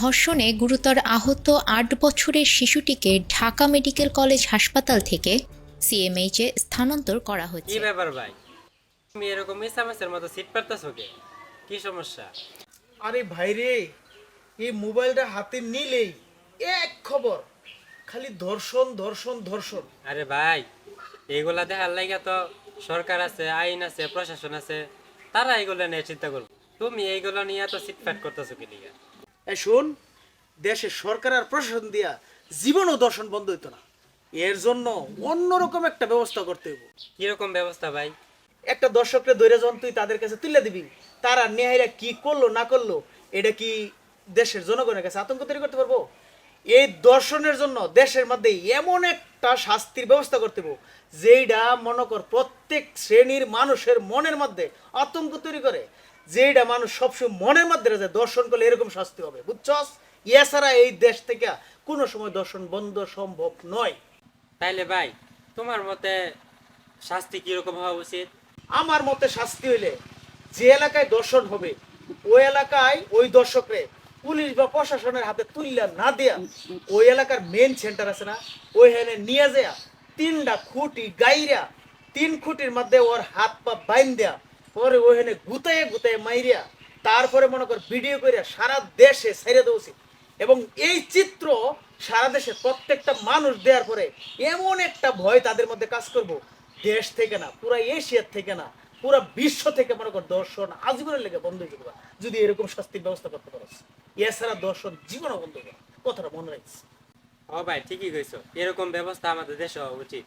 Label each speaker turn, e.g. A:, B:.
A: ধর্ষণে গুরুতর আহত আট বছরের শিশুটিকে ঢাকা মেডিকেল কলেজ হাসপাতাল থেকে সিএমএইচে স্থানান্তর করা
B: কি ব্যাপার ভাই? তুমি এরকম মিসামাসের মতো সিট পারতাছো কে? কি সমস্যা?
C: আরে ভাই রে এই মোবাইলটা হাতে নিলেই এক খবর খালি ধর্ষণ ধর্ষণ ধর্ষণ।
B: আরে ভাই এগুলা দেখার লাগা তো সরকার আছে আইন আছে প্রশাসন আছে তারা এইগুলো নিয়ে চিন্তা করব। তুমি এইগুলো নিয়ে তো সিটফাট করতেছো কি লিগা?
C: শোন দেশের সরকার আর প্রশাসন দিয়া জীবন ও দর্শন বন্ধ হইতো না। এর জন্য অন্যরকম একটা ব্যবস্থা করতে হইব।
B: কীরকম ব্যবস্থা ভাই?
C: একটা দর্শককে দৈরা যখন তুই তাদের কাছে তুলে দিবি। তারা নেহাইরা কি করল না করল এটা কি দেশের জনগণের কাছে আতঙ্ক তৈরি করতে পারব? এই দর্শনের জন্য দেশের মধ্যে এমন একটা শাস্তির ব্যবস্থা করতে হবে যেইটা মনে কর প্রত্যেক শ্রেণির মানুষের মনের মধ্যে আতঙ্ক তৈরি করে। যেইটা মানুষ সবসময় মনের মধ্যে রাখে, দর্শন করলে এরকম শাস্তি হবে। বুঝছস? এছাড়া এই দেশ থেকে কোনো সময় দর্শন বন্ধ সম্ভব নয়।
B: তাইলে ভাই তোমার মতে শাস্তি কীরকম হওয়া উচিত?
C: আমার মতে শাস্তি হইলে যে এলাকায় দর্শন হবে ওই এলাকায় ওই দর্শকরে পুলিশ বা প্রশাসনের হাতে তুললা না দেয়া ওই এলাকার মেন সেন্টার আছে না ওইখানে নিয়ে যায় তিনটা খুঁটি গাইরা তিন খুঁটির মধ্যে ওর হাত পা বাইন দেয়া পরে ওইখানে গুতায়ে গুতায়ে মাইরিয়া তারপরে মনে কর ভিডিও করে সারা দেশে ছেড়ে দেওয়া এবং এই চিত্র সারা দেশে প্রত্যেকটা মানুষ দেওয়ার পরে এমন একটা ভয় তাদের মধ্যে কাজ করব। দেশ থেকে না, পুরা এশিয়ার থেকে না, পুরা বিশ্ব থেকে মনে কর দর্শন আজীবনের লেগে বন্ধ হয়ে যাবে। যদি এরকম শাস্তির ব্যবস্থা করতে পারো। এছাড়া দর্শন জীবনও বন্ধ হবে কথাটা মনে রাখিস।
B: ও ভাই, ঠিকই কইছো। এরকম ব্যবস্থা আমাদের দেশে হওয়া উচিত।